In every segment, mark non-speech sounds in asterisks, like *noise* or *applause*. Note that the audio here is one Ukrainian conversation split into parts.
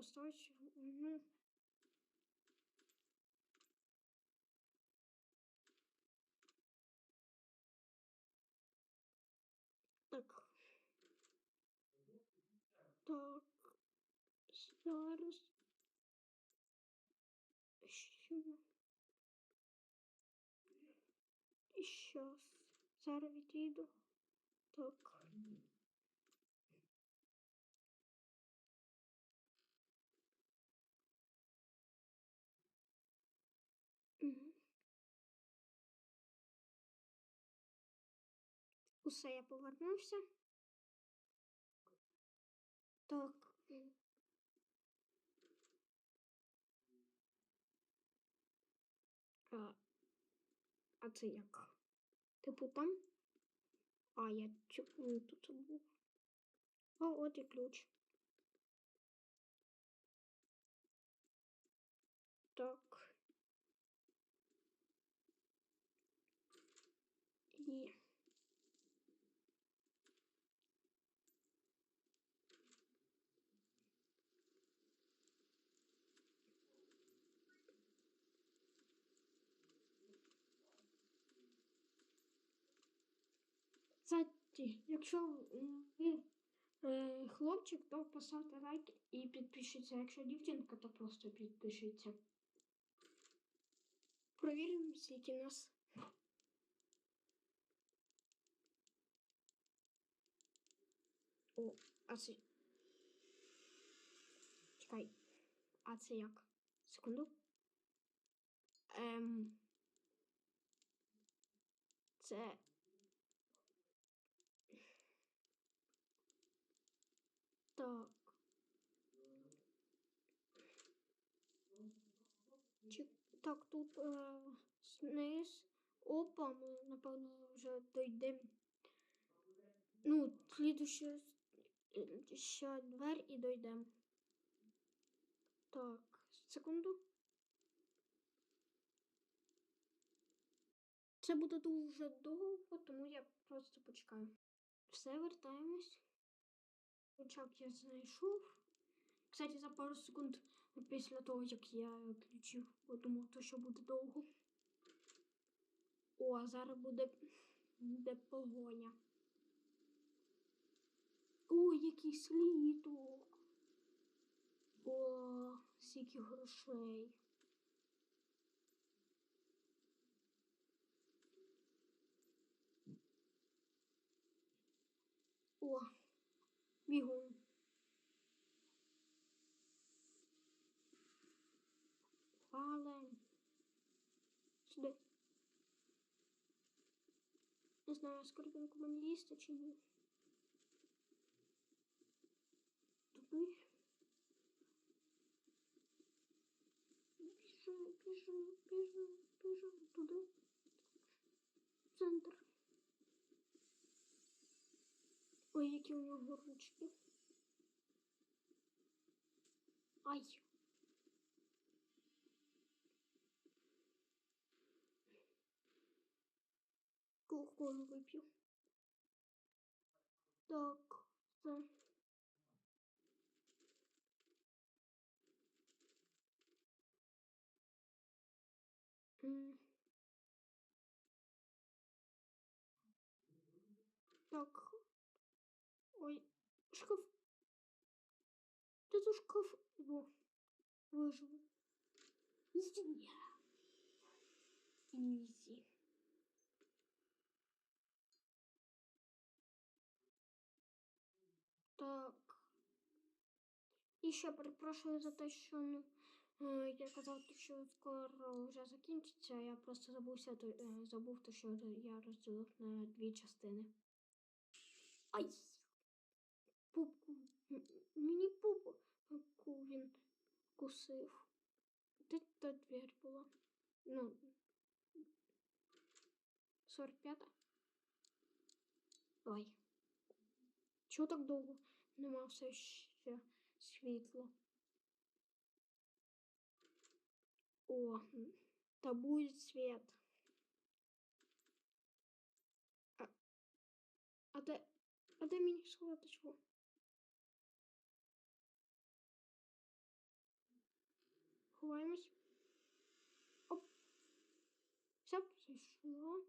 Оставить, ну. Так. Так. Зараз. Що? І щас. Зараз відійду. Так. Усе я повернувся. Так. А, а це як? Типу там? А, я тут був? А, от і ключ. Так. І... Кстати, якщо ви е, хлопчик, то поставте лайк і підпишіться. Якщо дівчинка, то просто підпишіться. Провіримо, скільки нас. О, а це. Чекай. А це як? Секунду. Ем. Це. Так. Чи... Так, тут е, сниз. Опа, ми, напевно, вже дійдемо. Ну, слідуще ще двері і дійдемо. Так, секунду. Це буде дуже довго, тому я просто почекаю. Все, вертаємось. Рычаг я знайшов. Кстати, за пару секунд після того, як я включив, бо думав, то що буде довго. О, а зараз буде, буде погоня. Ой, який слідок. О, скільки грошей. Сюди. Не знаю, скорпінку мені їсти чи ні. Туди. Біжу, біжу, біжу, біжу туди. Центр. Ой, які у нього ручки. Ай. Кока-колу вип'ю. Так, все. Так. Ой, шкаф. Тут шкаф? Во. Виживу. Ні. Ізі. Так. І ще перепрошую за те, що ну, е, я казав, що скоро вже закінчиться. Я просто забувся, то, е, забув, то, що я розділив на дві частини. Ай! Пупку. Мені пупку він кусив. Де та двері була? Ну. 45-та. Ой. Чого так довго нема все ще світло? О, та буде світ. А, а де, а де мені чого? Ховаємось. Оп. Все, зайшло.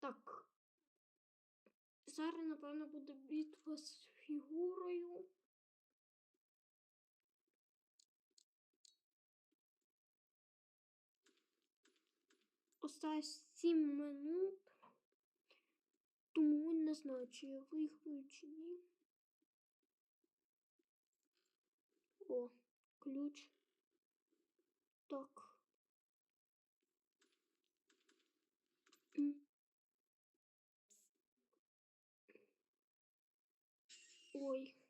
Так. Зараз, напевно, буде битва з фігурою. Осталось 7 минут. Тому не знаю, чи я виграю, чи ні. О, ключ. Так. Ой.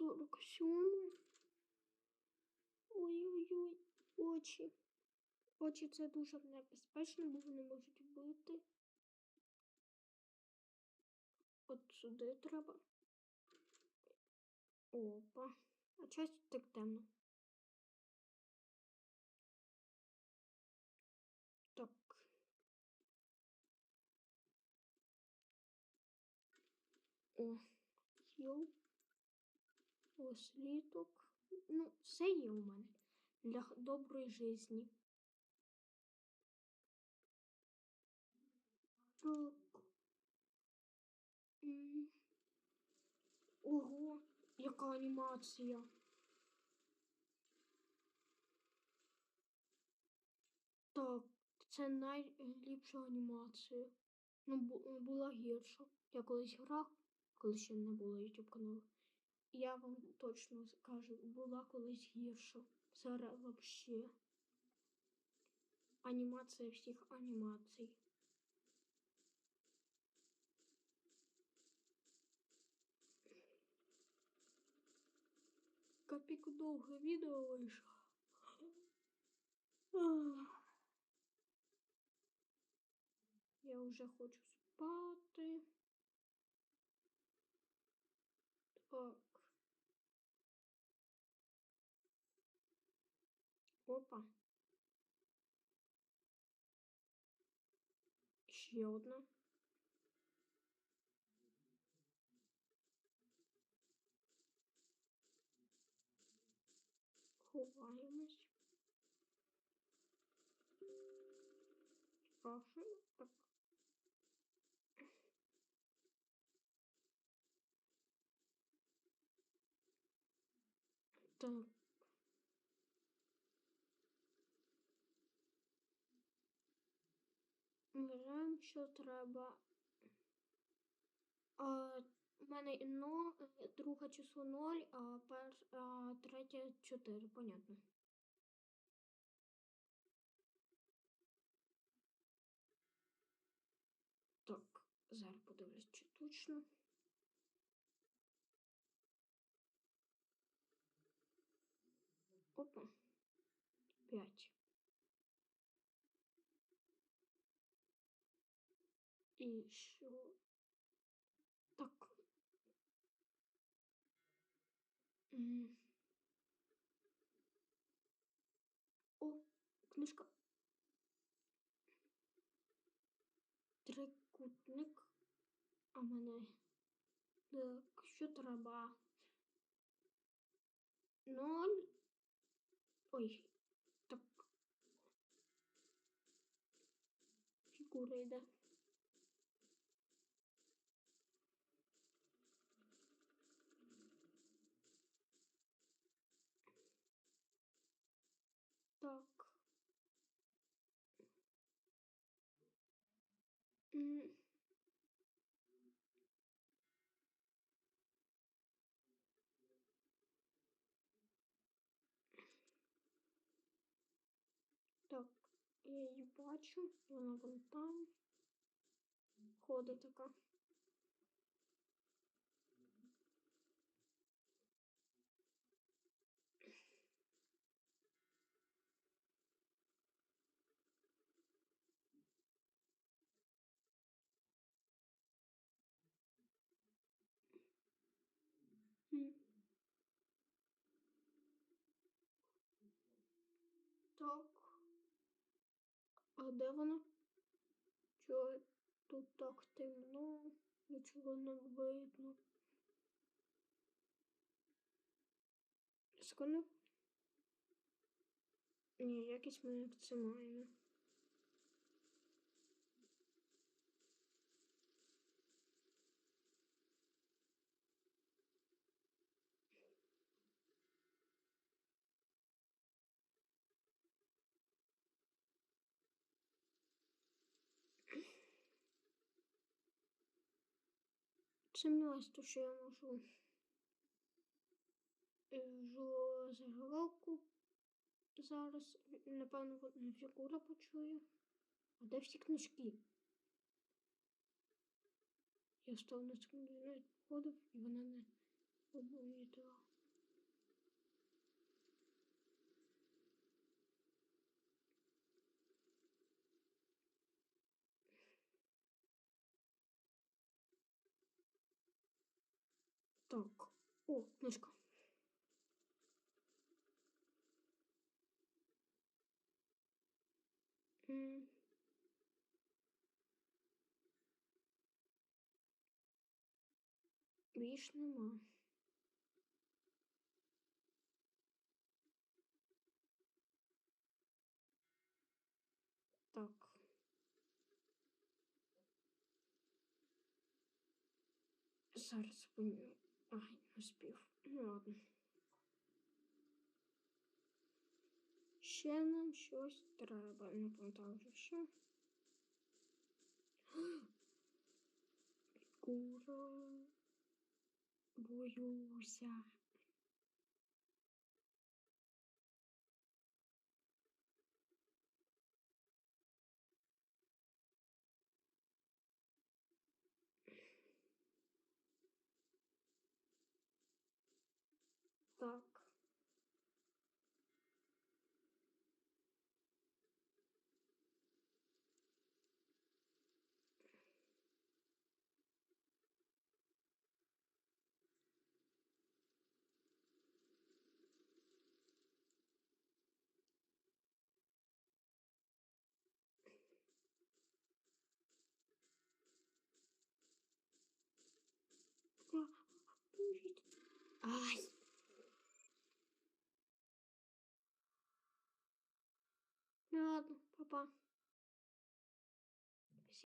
Сорок сьомий. Ой-ой-ой, очі. Очі це дуже небезпечно, бо вони можуть вбити. От сюди треба. Опа. А чогось так темно. Так. О, йоу. Ось літок. Ну, все є у мене для доброї житті. Так. Ого, яка анімація. Так, це найліпша анімація. Ну, була гірша. Я колись грав, коли ще не було YouTube каналу. Я вам точно скажу, була колись гірша. Зараз вообще. Анімація всіх анімацій. Капіку довге відео вийшло. Я вже хочу спати. Так. Опа. Ще одна. Ховаємось. Спрашиваю. Так. Так. Що треба. А, у мене но, друге число 0, а, пер, а третє 4, понятно. Так, зараз подивлюсь, чи точно. Опа. 5. І що? Так. О, книжка. Трикутник. А мене. Так, що треба? Ноль. Ой. Так. Фігура йде. Так. М. Так, я її бачу, вона вон там. Ходить така. М. Так. А де вона? Чого? Тут так темно, нічого не видно. Секунду. Ні, якісь ми це маємо. Сумніваюся, що я можу е, заголовку зараз. Напевно, фігура почує. А де всі книжки? Я став на секунду навіть походив, і вона не помітила. Так. М. Більш нема. Так. Зараз помню. Ай, не спів. Ну ладно. Ще нам щось треба. Не пам'ятаю вже що. *gasps* Кура. Боюся. Так. А, поможіть. Ай. Ну ладно, папа.